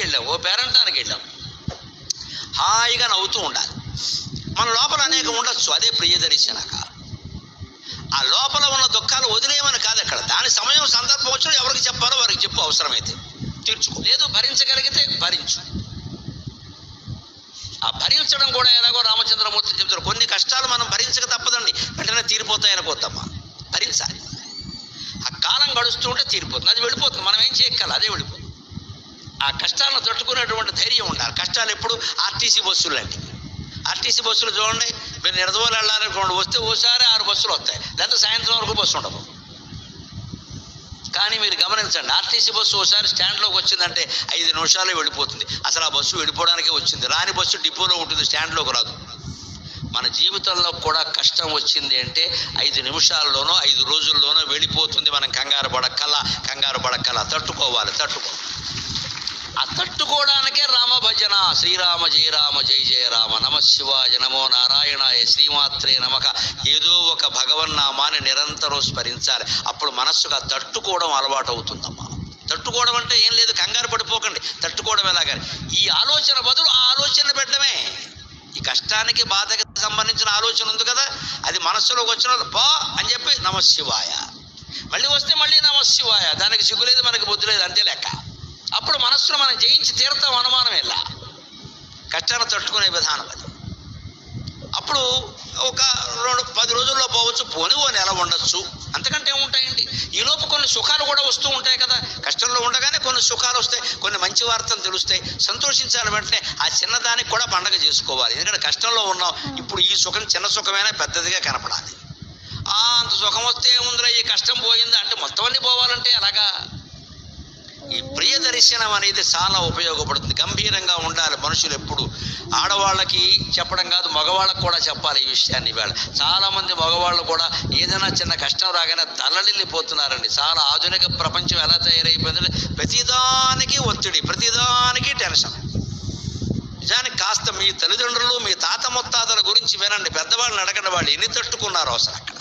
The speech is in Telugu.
ఇంటికి వెళ్ళాం ఓ పేరంటానికి వెళ్ళాం హాయిగా నవ్వుతూ ఉండాలి. మన లోపల అనేక ఉండొచ్చు అదే ప్రియదర్శనక ఆ లోపల ఉన్న దుఃఖాలు వదిలేయమని కాదు అక్కడ దాని సమయం సందర్భం వచ్చిన ఎవరికి చెప్పాలో వారికి చెప్పు అవసరమైతే. తీర్చుకో. లేదు భరించగలిగితే భరించు. ఆ భరించడం కూడా ఎలాగో రామచంద్రమూర్తి చెప్తారు. కొన్ని కష్టాలు మనం భరించక తప్పదండి. వెంటనే తీరిపోతాయని అనుకోద్దమ్మా భరించాలి. ఆ కాలం గడుస్తుంటే తీరిపోతుంది. అది వెళ్ళిపోతుంది. మనం ఏం చేయగల అదే వెళ్ళిపోతుంది. ఆ కష్టాలను తట్టుకునేటువంటి ధైర్యం ఉండాలి. కష్టాలు ఎప్పుడు? ఆర్టీసీ బస్సులండి ఆర్టీసీ బస్సులు చూడండి మీరు నిరదవోలు వెళ్ళాలనుకోండి వస్తే ఓసారి ఆరు బస్సులు వస్తాయి. లేకపోతే సాయంత్రం వరకు బస్సు ఉండదు. కానీ మీరు గమనించండి ఆర్టీసీ బస్సు ఒకసారి స్టాండ్లోకి వచ్చిందంటే ఐదు నిమిషాలు వెళ్ళిపోతుంది. అసలు ఆ బస్సు వెళ్ళిపోవడానికే వచ్చింది. రాని బస్సు డిపోలో ఉంటుంది స్టాండ్లోకి రాదు. మన జీవితంలో కూడా కష్టం వచ్చింది అంటే ఐదు నిమిషాల్లోనో ఐదు రోజుల్లోనో వెళ్ళిపోతుంది మనం కంగారు పడక్కల కంగారు పడక్కల. తట్టుకోవాలి తట్టుకోవాలి ఆ తట్టుకోవడానికే రామ భజన. శ్రీరామ జయ రామ జయ జయ రామ. నమ శివాయ నమో నారాయణాయ శ్రీమాత్రే నమక ఏదో ఒక భగవన్నామాన్ని నిరంతరం స్మరించాలి. అప్పుడు మనస్సుగా తట్టుకోవడం అలవాటు అవుతుందమ్మా. తట్టుకోవడం అంటే ఏం లేదు కంగారు పడిపోకండి. తట్టుకోవడం ఎలాగని. ఈ ఆలోచన బదులు ఆ ఆలోచన పెట్టడమే. ఈ కష్టానికి బాధకి సంబంధించిన ఆలోచన ఉంది కదా. అది మనస్సులోకి వచ్చిన పా అని చెప్పి నమ శివాయ మళ్ళీ వస్తే మళ్ళీ నమ శివాయ దానికి సిగ్గులేదు మనకి బుద్ధి లేదు అంతే లెక్క. అప్పుడు మనస్సును మనం జయించి తీరతాం అనుమానం ఎలా కష్టాన్ని తట్టుకునే విధానం అది. అప్పుడు ఒక రెండు పది రోజుల్లో పోవచ్చు పోని ఓ నెల ఉండొచ్చు. అంతకంటే ఏముంటాయండి? ఈ లోపు కొన్ని సుఖాలు కూడా వస్తూ ఉంటాయి కదా. కష్టంలో ఉండగానే కొన్ని సుఖాలు వస్తాయి కొన్ని మంచి వార్తలు తెలుస్తాయి. సంతోషించాలి వెంటనే ఆ చిన్నదానికి కూడా పండగ చేసుకోవాలి. ఎందుకంటే కష్టంలో ఉన్నాం ఇప్పుడు ఈ సుఖం చిన్న సుఖమైనా పెద్దదిగా కనపడాలి. అంత సుఖం వస్తే ఏముందిరా ఈ కష్టం పోయింది అంటే మొత్తం అన్ని పోవాలంటే అలాగా ఈ ప్రియ దర్శనం అనేది చాలా ఉపయోగపడుతుంది. గంభీరంగా ఉండాలి మనుషులు ఎప్పుడు. ఆడవాళ్ళకి చెప్పడం కాదు మగవాళ్ళకి కూడా చెప్పాలి ఈ విషయాన్ని ఇవాళ. చాలా మంది మగవాళ్ళు కూడా ఏదైనా చిన్న కష్టం రాగానే తల్లడిల్లిపోతున్నారండి చాలా ఆధునిక ప్రపంచం ఎలా తయారైపోయిందంటే ప్రతిదానికి ఒత్తిడి ప్రతిదానికి టెన్షన్. నిజానికి కాస్త మీ తల్లిదండ్రులు మీ తాత ముత్తాతల గురించి వినండి. పెద్దవాళ్ళని అడగండి వాళ్ళు ఎన్ని తట్టుకున్నారో అసలు అక్కడ.